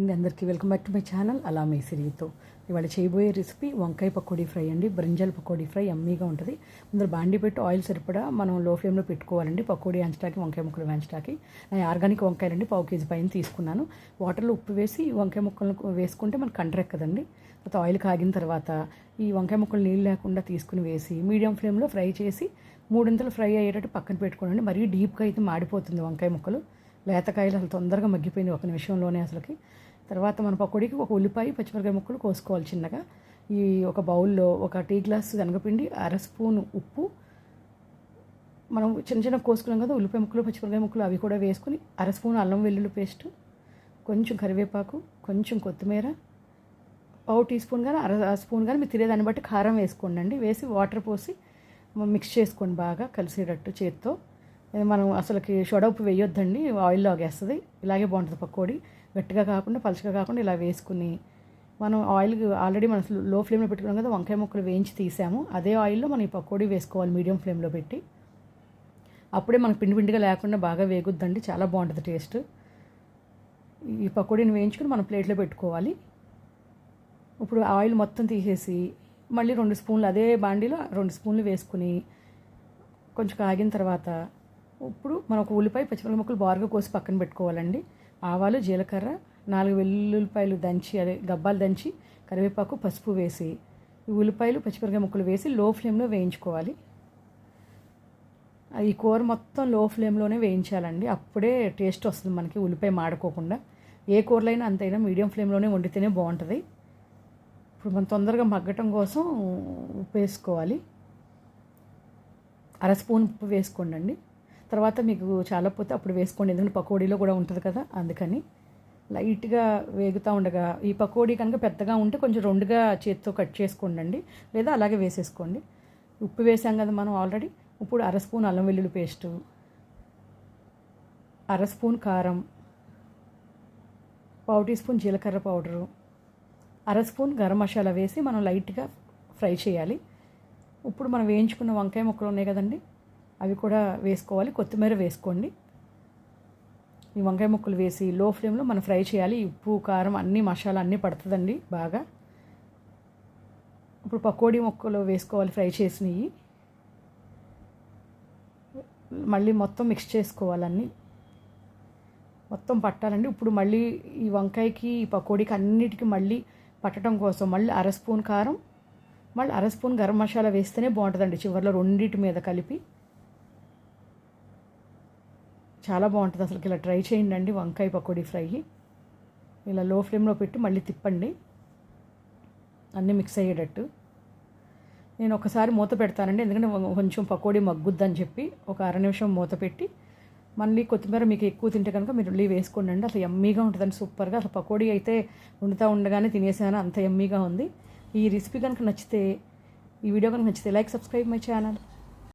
అండి అందరికీ welcome back to my channel. అలా మీ సిరితో. ఇవాళ చేయబోయే రెసిపీ వంకాయ పకోడీ ఫ్రై అండి. బ్రింజల్ పకోడీ ఫ్రై అమ్మీగా ఉంటుంది. ముందు బాండి పెట్టి ఆయిల్ సరిపడా మనం లో ఫ్లేమ్లో పెట్టుకోవాలండి. పకోడీ అంచటాకి వంకాయ ముక్కలు వేయించడానికి నేను ఆర్గానిక్ వంకాయలండి పావు కేజీ పైన తీసుకున్నాను. వాటర్లో ఉప్పు వేసి వంకాయ ముక్కలను వేసుకుంటే మనకు కంటరెక్కదండి. తర్వాత ఆయిల్ కాగిన తర్వాత ఈ వంకాయ ముక్కలు నీళ్ళు లేకుండా తీసుకుని వేసి మీడియం ఫ్లేమ్లో ఫ్రై చేసి మూడింతలు ఫ్రై అయ్యేటట్టు పక్కన పెట్టుకోండి మరీ డీప్గా అయితే మాడిపోతుంది వంకాయ ముక్కలు. లేతకాయలు అసలు తొందరగా మగ్గిపోయింది ఒక నిమిషంలోనే అసలుకి. తర్వాత మన పకోడీకి ఒక ఉల్లిపాయ పచ్చిమిరకాయ ముక్కలు కోసుకోవాలి చిన్నగా. ఈ ఒక బౌల్లో ఒక టీ గ్లాస్ శనగపిండి అర స్పూన్ ఉప్పు. మనం చిన్న చిన్న కోసుకున్నాం కదా ఉల్లిపాయ ముక్కలు పచ్చిమిరకాయ ముక్కలు అవి కూడా వేసుకుని అర స్పూన్ అల్లం వెల్లుల్లి పేస్ట్ కొంచెం కరివేపాకు కొంచెం కొత్తిమీర పావు టీ స్పూన్ కానీ అర స్పూన్ కానీ మీరు తినేదాన్ని బట్టి కారం వేసుకోండి అండి. వేసి వాటర్ పోసి మిక్స్ చేసుకోండి బాగా కలిసేటట్టు చేత్తో. మనం అసలుకి షొడప్పు వేయొద్దండి ఆయిల్లో ఆగేస్తుంది. ఇలాగే బాగుంటుంది పకోడీ. గట్టిగా కాకుండా పలుచగా కాకుండా ఇలా వేసుకుని మనం ఆయిల్ ఆల్రెడీ మనం లో ఫ్లేమ్లో పెట్టుకున్నాం కదా వంకాయ ముక్కలు వేయించి తీసాము. అదే ఆయిల్లో మనం ఈ పకోడీ వేసుకోవాలి మీడియం ఫ్లేమ్లో పెట్టి. అప్పుడే మనకు పిండి పిండిగా లేకుండా బాగా వేగుద్దండి చాలా బాగుంటుంది టేస్ట్. ఈ పకోడీని వేయించుకుని మనం ప్లేట్లో పెట్టుకోవాలి. ఇప్పుడు ఆయిల్ మొత్తం తీసేసి మళ్ళీ రెండు స్పూన్లు అదే బాండీలో రెండు స్పూన్లు వేసుకుని కొంచెం కాగిన తర్వాత ఇప్పుడు మనం ఒక ఉల్లిపాయ పచ్చిమిరపకాయ ముక్కలు బారుగా కోసి పక్కన పెట్టుకోవాలండి. ఆవాలు జీలకర్ర నాలుగు వెల్లుల్లిపాయలు దంచి అదే గబ్బాలు దంచి కరివేపాకు పసుపు వేసి ఈ ఉల్లిపాయలు పచ్చిమిరపకాయ ముక్కలు వేసి లో ఫ్లేమ్లో వేయించుకోవాలి. ఈ కూర మొత్తం లో ఫ్లేమ్లోనే వేయించాలండి. అప్పుడే టేస్ట్ వస్తుంది మనకి ఉల్లిపాయ మాడుకోకుండా. ఏ కూరలైనా అంతైనా మీడియం ఫ్లేమ్లోనే వండితేనే బాగుంటుంది. ఇప్పుడు మనం తొందరగా మగ్గటం కోసం ఉప్పు వేసుకోవాలి. అర స్పూన్ ఉప్పు వేసుకోండి తర్వాత మీకు చాలా పోతే అప్పుడు వేసుకోండి. ఎందుకంటే పకోడీలో కూడా ఉంటుంది కదా అందుకని. లైట్గా వేగుతూ ఉండగా ఈ పకోడీ కనుక పెద్దగా ఉంటే కొంచెం రెండుగా చేతితో కట్ చేసుకోండి లేదా అలాగే వేసేసుకోండి. ఉప్పు వేసాం కదా మనం ఆల్రెడీ. ఇప్పుడు అర స్పూన్ అల్లం వెల్లుల్లి పేస్టు అర స్పూన్ కారం పావు టీ స్పూన్ జీలకర్ర పౌడరు అర స్పూన్ గరం మసాలా వేసి మనం లైట్గా ఫ్రై చేయాలి. ఇప్పుడు మనం వేయించుకున్న వంకాయ ముక్కలు ఉన్నాయి కదండి అవి కూడా వేసుకోవాలి. కొత్తిమీర వేసుకోండి. ఈ వంకాయ ముక్కలు వేసి లో ఫ్లేమ్లో మనం ఫ్రై చేయాలి. ఉప్పు కారం అన్ని మసాలా అన్నీ పడుతుందండి బాగా. ఇప్పుడు పకోడీ ముక్కలు వేసుకోవాలి ఫ్రై చేసినవి. మళ్ళీ మొత్తం మిక్స్ చేసుకోవాలన్నీ. మొత్తం పట్టాలండి. ఇప్పుడు మళ్ళీ ఈ వంకాయకి ఈ పకోడీకి అన్నిటికీ మళ్ళీ పట్టడం కోసం మళ్ళీ అర స్పూన్ కారం మళ్ళీ అర స్పూన్ గరం మసాలా వేస్తేనే బాగుంటుందండి. చివరిలో రెండింటి మీద కలిపి. చాలా బాగుంటుంది అసలు ఇలా ట్రై చేయండి అండి వంకాయ పకోడీ ఫ్రై. ఇలా లో ఫ్లేమ్లో పెట్టి మళ్ళీ తిప్పండి. అన్నీ మిక్స్ అయ్యేటట్టు. నేను ఒకసారి మూత పెడతానండి ఎందుకంటే కొంచెం పకోడీ మగ్గుద్దని చెప్పి ఒక అర నిమిషం మూత పెట్టి మళ్ళీ కొత్తిమీర మీకు ఎక్కువ తింటే కనుక మీరు ఉల్లి వేసుకోండి అండి. అసలు ఎమ్మీగా ఉంటుందండి సూపర్గా. అసలు పకోడీ అయితే వండుతూ ఉండగానే తినేసాను అంత ఎమ్మీగా ఉంది. ఈ రెసిపీ కనుక నచ్చితే ఈ వీడియో కనుక నచ్చితే లైక్ సబ్స్క్రైబ్ మై ఛానల్.